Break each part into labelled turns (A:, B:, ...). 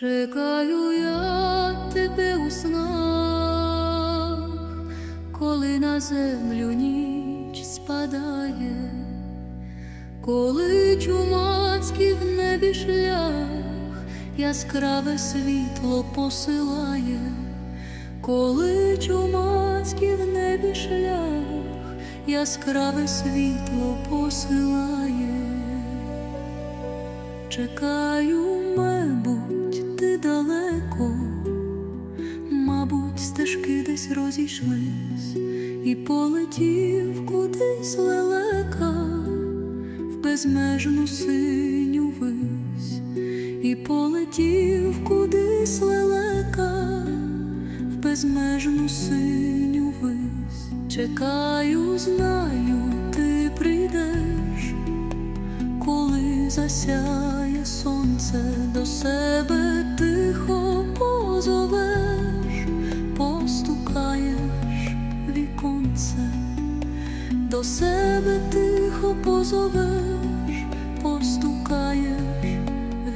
A: Чекаю я тебе у снах, коли на землю ніч спадає, коли чумацький в небі шлях яскраве світло посилає, коли чумацький в небі шлях яскраве світло посилає. Чекаю, мабуть, розійшлись, і полетів кудись лелека в безмежну синю вись, і полетів кудись лелека в безмежну синю вись. Чекаю, знаю, ти прийдеш коли засяє сонце до себе до себе тихо позовеш, постукаєш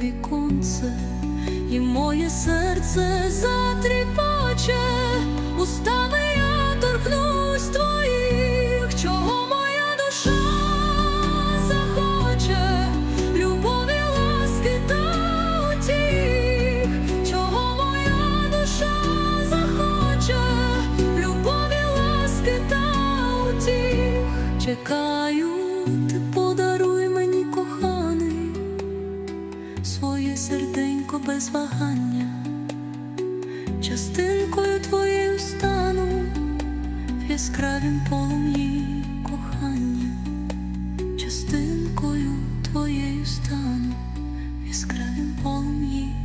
A: віконце, і моє серце затріпоче, чекаю, ти подаруй мені коханий, своє серденько без вагання, частинкою твоєю стану в яскравім полум'ї кохання. Частинкою твоєю стану в яскравім полум'ї